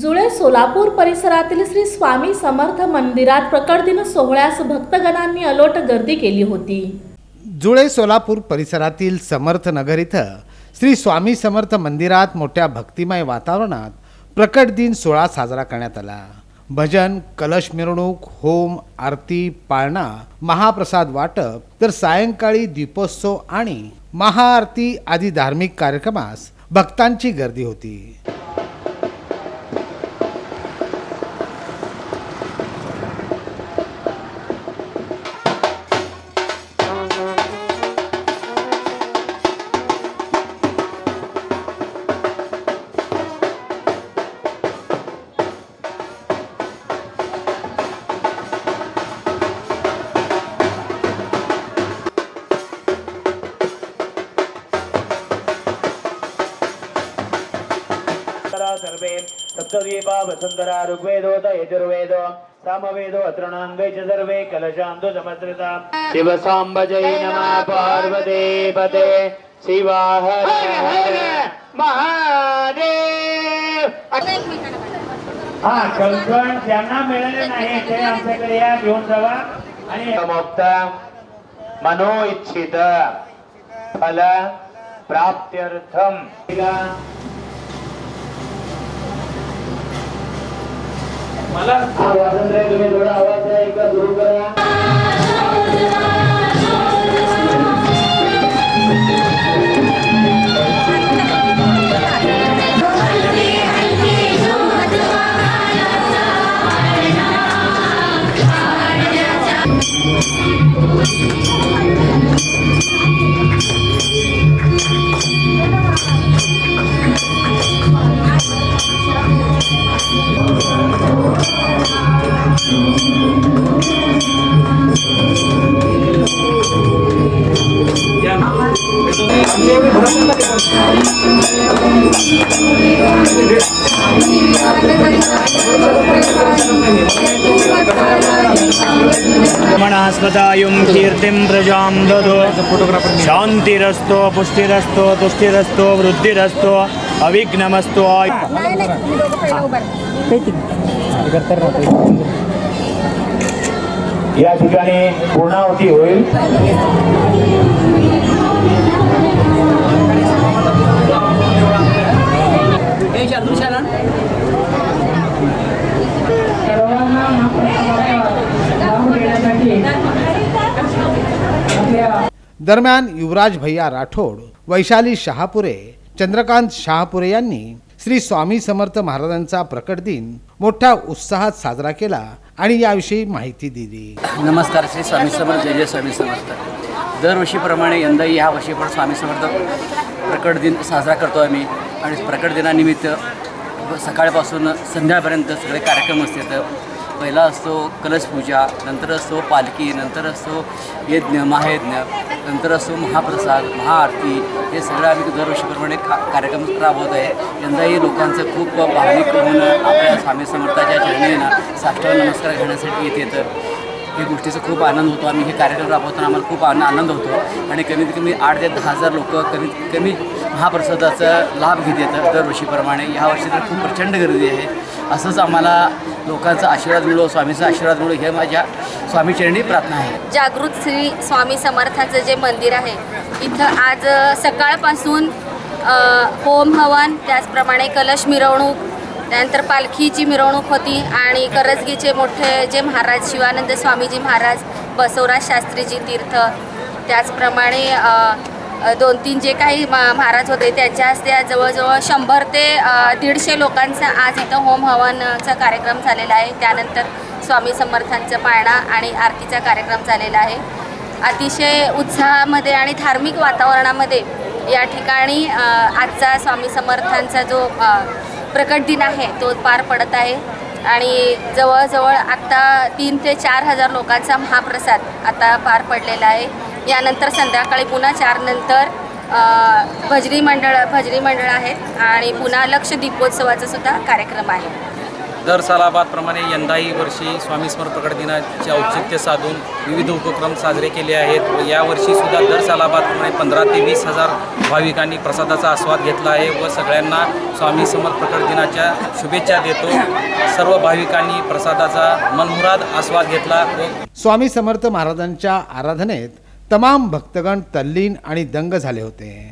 जुळे सोलापूर परिसरातील श्री स्वामी समर्थ मंदिरात प्रकट दिन सोहळ्यास भक्तगणांनी अलोट गर्दी केली होती. जुळे सोलापूर परिसरातील समर्थ नगर इथं श्री स्वामी समर्थ मंदिरात मोठ्या भक्तिमय वातावरणात प्रकट दिन सोहळा साजरा करण्यात आला. भजन कलश मिरवणूक होम आरती पाळणा महाप्रसाद वाटप तर सायंकाळी दीपोत्सव आणि महाआरती आदी धार्मिक कार्यक्रमास भक्तांची गर्दी होती. सर्वे सप्तद्वीपा वसुंधरा ऋग्वेदोत यजुर्वेदो सामवेदो अतृणाङ्गै च सर्वे कलशान्तु समस्कृता शिवसाम्ब जय नमः पार्वते पते शिवा हर हर महादेव हा कंकण ज्यांना मिळाले नाही ते आमच्याकडे या घेऊन जावा आणि मुक्त मनो इच्छित फल प्राप्त्यर्थम मला आवाज आहे तुम्ही थोडा आवाज आहे एकदा सुरू करा मनास्पदायुं कीर्तिं प्रजां ददो शान्तिरस्तो पुष्टिरस्तो तुष्टिरस्तो वृद्धिरस्तो अविघ्नमस्तो या ठिकाणी पूर्णावती होईल. दरम्यान युवराज भैया राठोड वैशाली शहापुरे चंद्रकांत शहापुरे यांनी श्री स्वामी समर्थ महाराजांचा प्रकट दिन मोठ्या उत्साहात साजरा केला आणि याविषयी माहिती दिली. नमस्कार श्री स्वामी समर्थ जय जय स्वामी समर्थ. दरवर्षीप्रमाणे यंदाही ह्या वर्षी पण स्वामी समर्थ प्रकट दिन साजरा करतो आम्ही. आणि प्रकट दिनानिमित्त सकाळपासून संध्यापर्यंत सगळे कार्यक्रम असतात. पहिला असतो कलश पूजा नंतर असतो पालखी नंतर असतो यज्ञ महायज्ञ नंतर असतो महाप्रसाद महाआरती. हे सगळं आम्ही दरवर्षीप्रमाणे का कार्यक्रम राबवत आहे. यंदाही लोकांचं खूप भावनिक होऊन आपल्या स्वामी समर्थाच्या चरणी ना साष्टांग नमस्कार घेण्यासाठी येते तर या गोष्टीचा खूप आनंद होतो. आम्ही हे कार्यक्रम राबवताना आम्हाला खूप आन आनंद होतो. आणि कमीत कमी आठ ते दहा हजार लोक कमीत कमी महाप्रसादाचा लाभ घेत येतात दरवर्षीप्रमाणे. ह्या वर्षी तर खूप प्रचंड गर्दी आहे. असंच आम्हाला लोकांचा आशीर्वाद मिळो स्वामीचा आशीर्वाद मिळो हे माझ्या स्वामीचरणी प्रार्थना आहे. जागृत श्री स्वामी समर्थाचं जे मंदिर आहे इथं आज सकाळपासून होम हवन त्याचप्रमाणे कलश मिरवणूक त्यानंतर पालखीची मिरवणूक होती आणि करजगीचे मोठे जे महाराज शिवानंद स्वामीजी महाराज बसवराज शास्त्रीजी तीर्थ त्याचप्रमाणे दोन तीन जे काही महाराज होते त्यांच्या हस्ते आज जवळजवळ शंभर ते दीडशे लोकांचा आज इथं होम हवनचा कार्यक्रम झालेला आहे. त्यानंतर स्वामी समर्थांचं पाळणा आणि आरतीचा कार्यक्रम झालेला आहे. अतिशय उत्साहामध्ये आणि धार्मिक वातावरणामध्ये या ठिकाणी आजचा स्वामी समर्थांचा जो प्रकट दिन आहे तो पार पडत आहे. आणि जवळजवळ आत्ता तीन ते चार हजार लोकांचा महाप्रसाद आता पार पडलेला आहे. यानंतर संध्याकाळी पुन्हा चारनंतर भजनी मंडळ भजनी मंडळ आहेत आणि पुन्हा लक्ष दीपोत्सवाचा सुद्धा कार्यक्रम आहे. दर सालाबादप्रमाणे यंदाही वर्षी स्वामी स्मरण प्रकट दिनाचे औचित्य साधून विविध उपक्रम साजरे केले आहेत व यावर्षीसुद्धा दर सालाबादप्रमाणे पंधरा ते वीस हजार भाविकांनी प्रसादाचा आस्वाद घेतला आहे व सगळ्यांना स्वामी समर्थ प्रकट दिनाच्या शुभेच्छा देतो. सर्व भाविकांनी प्रसादाचा मनमुराद आस्वाद घेतला व स्वामी समर्थ महाराजांच्या आराधनेत तमाम भक्तगण तल्लीन आणि दंग झाले होते.